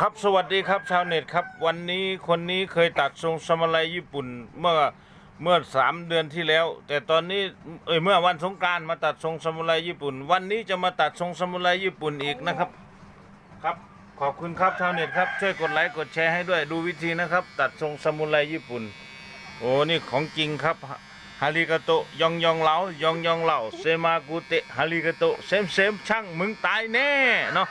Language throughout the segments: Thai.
ครับสวัสดีครับชาวเน็ตครับ วันนี้คนนี้เคยตัดทรงสมลัยญี่ปุ่นเมื่อเมื่อสามเดือนที่แล้ว แต่ตอนนี้เอ้ยเมื่อวันสงการมาตัดทรงสมุไรญี่ปุ่น วันนี้จะมาตัดทรงสมุไรญี่ปุ่นอีกนะครับ ครับขอบคุณครับชาวเน็ตครับช่วยกดไลค์กดแชร์ให้ด้วยดูวิธีนะครับ ตัดทรงสมุไรญี่ปุ่น โอ้นี่ของจริงครับฮาริกาโตยองยองเหลายองยองเหลาเซมากุเตฮาริกาโตเซมเซมช่างมึงตายแน่เนาะ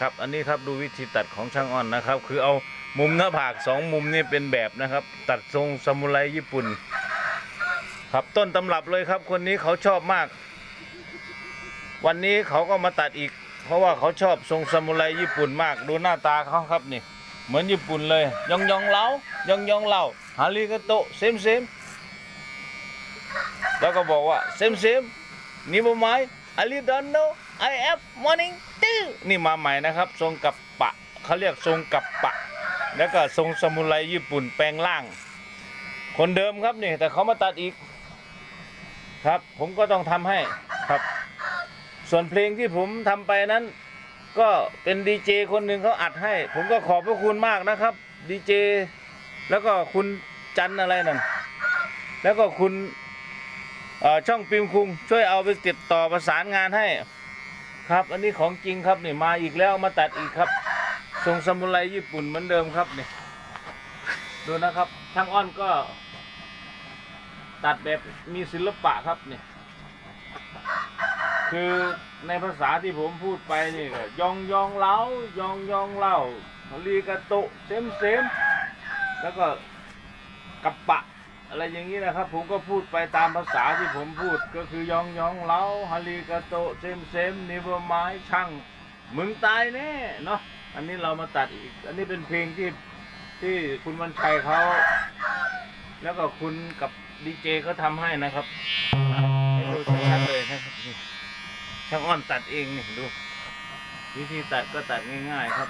ครับอันนี้ครับดูวิธีตัดของช่างอ้อนนะครับ คือเอามุมหน้าผากสองมุมนี่เป็นแบบนะครับ ตัดทรงซามูไรญี่ปุ่น ครับต้นตำรับเลยครับ คนนี้เขาชอบมาก วันนี้เขาก็มาตัดอีก เพราะว่าเขาชอบทรงซามูไรญี่ปุ่นมากดูหน้าตาเขาครับนี่ เหมือนญี่ปุ่นเลยยองยองเหลายองยองเหลาฮาริกาโตะเซมเซมแล้วก็บอกว่าเซมเซมนี่บ่ไม้อาริดอนโน ไอแอฟมอร์นิ่งตื้อนี่มาใหม่นะครับ ทรงกับปะเขาเรียกทรงกับปะ แล้วก็ทรงซามูไรญี่ปุ่นแปลงร่าง คนเดิมครับนี่ แต่เขามาตัดอีก ครับ ผมก็ต้องทำให้ครับ ส่วนเพลงที่ผมทำไปนั้น ก็เป็นดีเจคนหนึ่งเขาอัดให้ ผมก็ขอบพระคุณมากนะครับดีเจแล้วก็คุณจันอะไรนั่นแล้วก็คุณอ่อช่องปิมคุงช่วยเอาไปติดต่อประสานงานให้ ครับ อันนี้ของจริงครับนี่มาอีกแล้วมาตัดอีกครับทรงซามูไรญี่ปุ่นเหมือนเดิมครับนี่ดูนะครับช่างอ้อนก็ ตัดแบบมีศิลปะครับนี่คือในภาษาที่ผมพูดไปนี่ก็ยองยองเล้ายองยองเล่าลีกาโตเซมเซมแล้วก็กับปะ อะไรอย่างนี้นะครับ ผมก็พูดไปตามภาษาที่ผมพูดก็คือยองยองเล้าฮาริกาโตเซมเซมนิบไม้ช่างมึงตายแน่เนาะอันนี้เรามาตัดอีก อันนี้เป็นเพลงที่ที่คุณวันชัยเขาแล้วก็คุณกับดีเจเขาทำให้นะครับให้ดูชัดๆเลยนะครับช่างอ้อนตัดเองนี่ดู วิธีตัดก็ตัดง่าย ๆ ครับ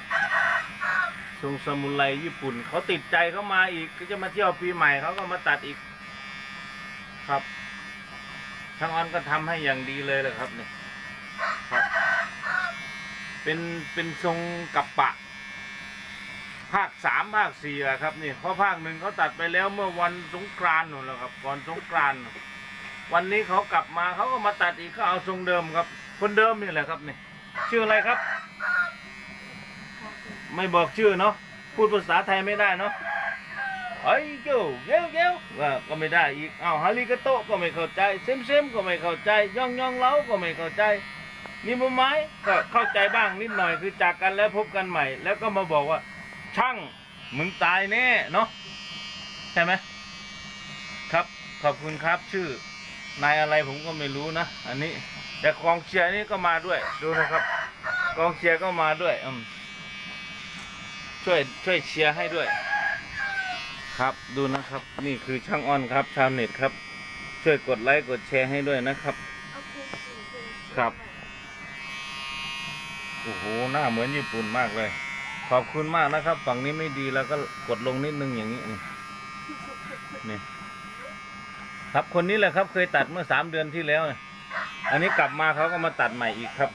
ทรงซามูไรญี่ปุ่น เขาติดใจเขามาอีกก็จะมาเที่ยวปีใหม่เขาก็มาตัดอีก ครับช่างอ้อนก็ทำให้อย่างดีเลยแหละครับเนี่ยครับ เป็นเป็นทรงกับปะ ภาคสามภาคสี่แหละครับนี่เพราะภาคหนึ่งเขาตัดไปแล้วเมื่อวันสงกรานต์นู่นแหละครับ ก่อนสงกรานต์วันนี้เขากลับมาเขาก็มาตัดอีกเขาเอาทรงเดิมครับ คนเดิมนี่แหละครับนี่ชื่ออะไรครับ ไม่บอกชื่อเนาะพูดภาษาไทยไม่ได้เนาะไอ้เจ้าเย้วเย้วว่าก็ไม่ได้อีกอ้าวฮาริกาโตก็ไม่เข้าใจเซมเซมก็ไม่เข้าใจย่องย่องเล้าก็ไม่เข้าใจนิมไม้ก็เข้าใจบ้างนิดหน่อยคือจากกันแล้วพบกันใหม่ แล้วก็มาบอกว่า ช่างมึงตายแน่เนาะใช่ไหมครับขอบคุณครับชื่อนายอะไรผมก็ไม่รู้นะ อันนี้ แต่กองเชียร์นี่ก็มาด้วยดูนะครับ กองเชียร์ก็มาด้วยอืม ช่วยช่วยเชียร์ให้ด้วย ครับดูนะครับ นี่คือช่างอ้อนครับชาวเน็ตครับ ช่วยกดไลค์กดแชร์ให้ด้วยนะครับ ครับ โอ้โหหน้าเหมือนญี่ปุ่นมากเลย ขอบคุณมากนะครับ ฝั่งนี้ไม่ดีแล้วก็กดลงนิดนึงอย่างนี้นี่นี่ครับคนนี้แหละครับ เคยตัดเมื่อสามเดือนที่แล้ว อันนี้กลับมาเขาก็มาตัดใหม่อีกครับ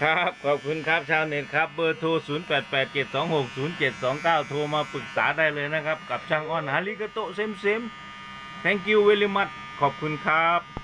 ครับขอบคุณครับชาวเน็ตครับเบอร์โทร 0 8 8 7 2 6 0 7 2 9 โทรมาปรึกษาได้เลยนะครับ กับช่างอ้อนฮาริกโตเซมเซม thank you very much ขอบคุณครับ